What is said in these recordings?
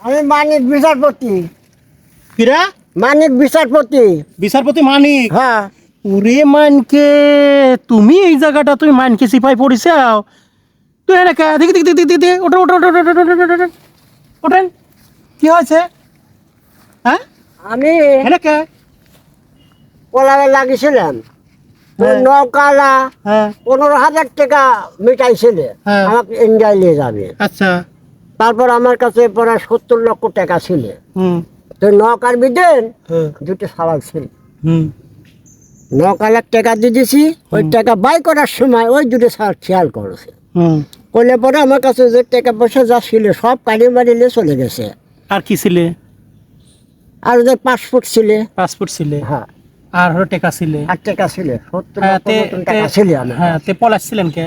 আমি মানিক বিচারপতি। কিরা? মানিক বিচারপতি। বিচারপতি মানিক? হ্যাঁ। ওরে মানকে তুমি এই জায়গাটা তুমি মানকে সিপাই পড়িছাও তুই এনে কে? দেখি দেখি দেখি দেখি ওঠেন ওঠেন ওঠেন ওঠেন ওঠেন কি হয়েছে? হ্যাঁ? আমি এনে কে? কলারে লাগিয়েছিলাম হ্যাঁ। নৌকালা হ্যাঁ। পনেরো হাজার টাকা মিটাইছিলে। হ্যাঁ। আমাকে ইন্ডিয়ায় নিয়ে যাবে। আচ্ছা। তারপর আমার কাছে প্রায় সত্তর লক্ষ টাকা ছিল। তো নৌকার বিদেন দুটো সাবাল ছিল। হুম। নৌকা লাখ টাকা দিয়ে দিছি ওই টাকা বাই করার সময় ওই দুটো সার খেয়াল করেছে। করলে পরে আমার কাছে যে টাকা পয়সা যা ছিল সব কাড়িয়ে মারিলে চলে গেছে। আর কি ছিলে? আর যে পাসপোর্ট ছিল। পাসপোর্ট ছিলে? হ্যাঁ। আর হলো টেকা ছিলে? আর টাকা ছিল সত্তর হ্যাঁ টাকা ছিল হ্যাঁ তে পলাচ্ছিলেন কে?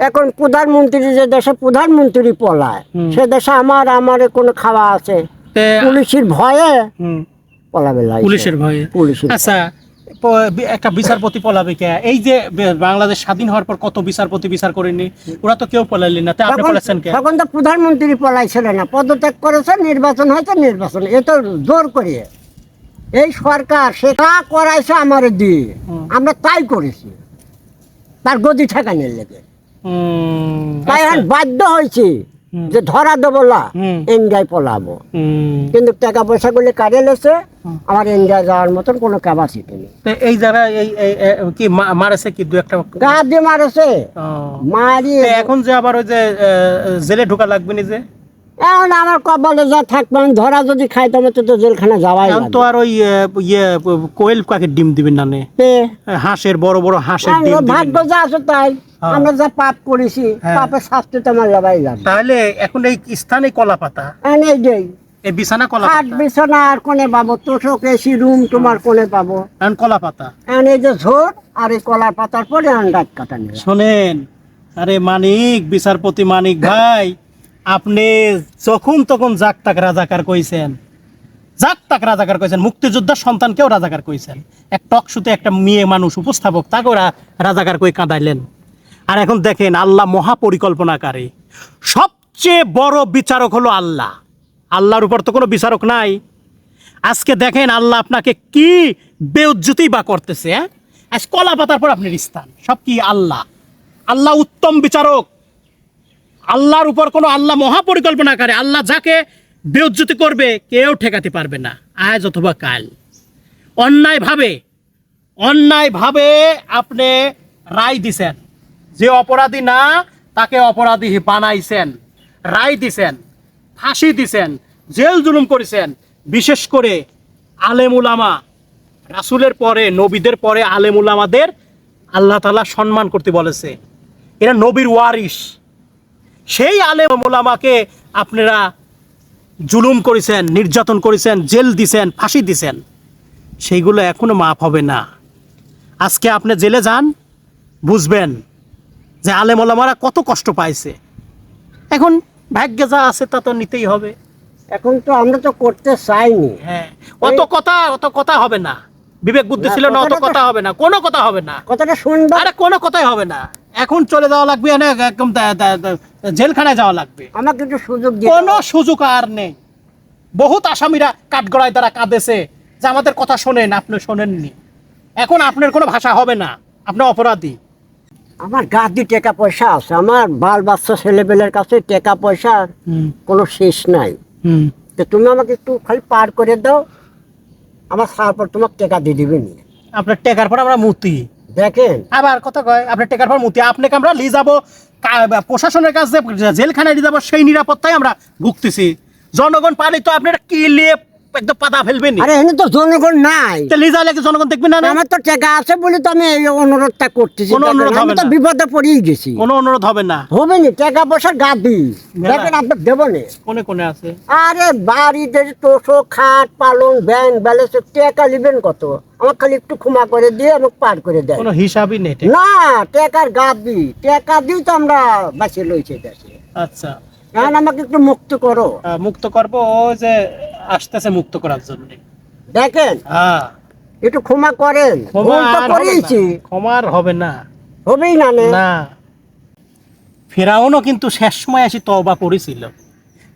এখন প্রধানমন্ত্রী যে দেশে প্রধানমন্ত্রী পলায় সে দেশে আমার আমার কোনো খাওয়া আছে? পুলিশের ভয়ে পলাবে পুলিশের ভয়ে। পুলিশের আচ্ছা একটা বিচারপতি পলাবে কে? এই যে বাংলাদেশ স্বাধীন হওয়ার পর কত বিচারপতি বিচার করেনি ওরা তো কেউ পলাইলি না। আপনি তখন- কে? তখন তো প্রধানমন্ত্রী পলাইছিল না। পদত্যাগ করেছে নির্বাচন হয়েছে নির্বাচন। এ তো জোর করিয়ে। এই সরকার সেটা করাইছে আমার দিয়ে। আমরা তাই করেছি। তার গদি ঠেকানোর লেগে। তাই। এখন বাধ্য হয়েছি যে ধরা দেবো না এনজয় পলাবো। কিন্তু টাকা পয়সা গুলি লেছে হুম। আমার এনজয় যাওয়ার মতন কোনো ক্যাপাসিটি নেই। এই যারা এই কি মারেছে কি দু একটা গা দিয়ে মারেছে। মারি এখন যে আবার ওই যে জেলে ঢোকা লাগবে না যে এখন আমার কপালে যা থাকবে আমি ধরা যদি খাই তবে তো তো জেলখানা যাওয়াই এখন তো আর ওই ইয়ে কোয়েল পাকে ডিম দিবেন না নে তে হাঁসের বড় বড় হাঁসের আমি ডিম ভাগ্য যা আছে তাই। আমরা যা পাপ করেছি হ্যাঁ। পাপের শাস্তি তো আমার লবাই লাগবে। তাহলে এখন এই স্থানে কলা পাতা এই যে এই বিছানা কলা পাতা বিছানা আর কোনে পাবো তোষক এসি রুম তোমার কোনে পাবো। এখন কলা পাতা এখন এই যে ঝোর আর এই কলা পাতার পরে ডাক কাটা শোনেন আরে মানিক বিচারপতি মানিক ভাই আপনি যখন তখন জাক তাক রাজাকার কইছেন। জাক তাক রাজাকার কইছেন মুক্তিযোদ্ধার সন্তানকেও রাজাকার কইছেন। এক টক শুতে একটা মেয়ে মানুষ উপস্থাপক তাকেও রাজাকার কই কাঁদাইলেন। আর এখন দেখেন, আল্লাহ মহাপরিকল্পনাকারী। সবচেয়ে বড় বিচারক হলো আল্লাহ। আল্লাহর উপর তো কোনো বিচারক নাই। আজকে দেখেন, আল্লাহ আপনাকে কি বেউজ্জুতি বা করতেছে হ্যাঁ? আজ কলা পাতার পর আপনার স্থান সব কি আল্লাহ। আল্লাহ উত্তম বিচারক। আল্লাহর উপর কোনো আল্লাহ মহাপরিকল্পনা করে, আল্লাহ যাকে বেউজ্জুতি করবে, কেউ ঠেকাতে পারবে না। আজ অথবা কাল। অন্যায়ভাবে অন্যায়ভাবে আপনি রায় দিছেন। যে অপরাধী না, তাকে অপরাধী বানাইছেন। রায় দিছেন, ফাঁসি দিছেন, জেল জুলুম করেছেন। বিশেষ করে আলেমুলামা রাসুলের পরে, নবীদের পরে আলেমুলামাদের আল্লাহ তালা সম্মান করতে বলেছে। এরা নবীর ওয়ারিস সেই আলে মোলামাকে আপনারা জুলুম করেছেন নির্যাতন করেছেন জেল দিছেন ফাঁসি দিছেন সেইগুলো এখনও মাফ হবে না। আজকে আপনি জেলে যান বুঝবেন যে আলেমুলামারা কত কষ্ট পাইছে। এখন ভাগ্যে যা আছে তা তো নিতেই হবে। এখন তো আমরা তো করতে চাইনি। হ্যাঁ অত কথা অত কথা হবে না। বিবেক বুদ্ধি ছিল না অত কথা হবে না কোনো কথা হবে না। কথাটা শুনবা। আরে কোনো কথাই হবে না। এখন চলে যাওয়া লাগবে না একদম জেলখানায় যাওয়া লাগবে। আমার কিন্তু সুযোগ কোনো সুযোগ আর নেই। বহুত আসামিরা কাঠগড়ায় তারা কাঁদেছে যে আমাদের কথা শোনেন আপনি শোনেননি। এখন আপনার কোনো ভাষা হবে না আপনি অপরাধী। আমার গাদি টাকা পয়সা আছে আমার বাল বাচ্চা ছেলেপেলের কাছে টাকা পয়সা কোনো শেষ নাই। তো তুমি আমাকে একটু খালি পার করে দাও আমার তারপর তোমার টাকা দিয়ে দিবে নি। আপনার টেকার পর আমরা মুতি। দেখেন। আবার কথা কয়, আপনার টেকার পর মুতি আপনাকে আমরা নিয়ে যাব? প্রশাসনের কাছে জেলখানায় নিয়ে যাব, সেই নিরাপত্তায় আমরা ভুগতেছি। জনগণ পালিত, আপনারা কি নিয়ে একদম পাতা ফেলবেন। আরে এখানে তো জনগণ নাই। নিয়ে লাগে জনগণ দেখবেন না না? আমার তো টাকা আছে বলে তো আমি এই অনুরোধটা করতেছি। কোনো অনুরোধ হবে তো বিপদে পড়েই গেছি। কোনো অনুরোধ হবে না। হবে নি টাকা পয়সা গাদি। দেখেন আপনার দেবো নি কোনে কোনে আছে? আরে বাড়িতে তোষো খাট পালং ব্যাংক ব্যালেন্স টাকা নেবেন কত? আমার খালি একটু ক্ষমা করে দিয়ে আমাকে পার করে দেয় কোনো হিসাবই নেই। না টাকার গাদি। টাকা দিয়ে তো আমরা বাঁচিয়ে লইছে দেশে। আচ্ছা। এখন আমাকে একটু মুক্ত করো। মুক্ত করব ও যে আসতেছে মুক্ত করার জন্য। দেখেন? হ্যাঁ। একটু ক্ষমা করেন। ক্ষমা আর হবে না। হবেই না না। ফেরাউনও কিন্তু শেষ সময় আসি তওবা করেছিল।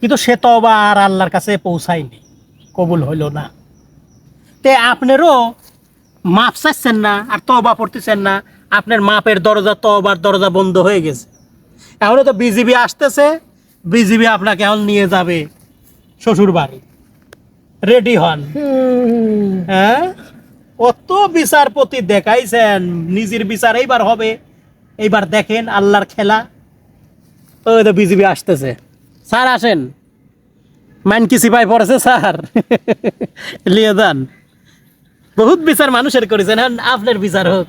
কিন্তু সে তবা আর আল্লাহর কাছে পৌঁছায়নি। কবুল হইল না। তে আপনারও মাপ চাচ্ছেন না আর তবা পড়তেছেন না। আপনার মাপের দরজা তবার দরজা বন্ধ হয়ে গেছে। এখনও তো বিজিবি আসতেছে। বিজিবি আপনাকে এখন নিয়ে যাবে শ্বশুর বাড়ি রেডি হন। হ্যাঁ? কত বিচারপতি দেখাইছেন, নিজের বিচার এইবার হবে। এইবার দেখেন আল্লাহর খেলা। ওই তো বিজিবি আসতেছে। স্যার আসেন। মাইন কি সিপাই পড়েছে, স্যার? লিয়ে যান। বহুত বিচার মানুষের করেছেন। আপনার বিচার হোক।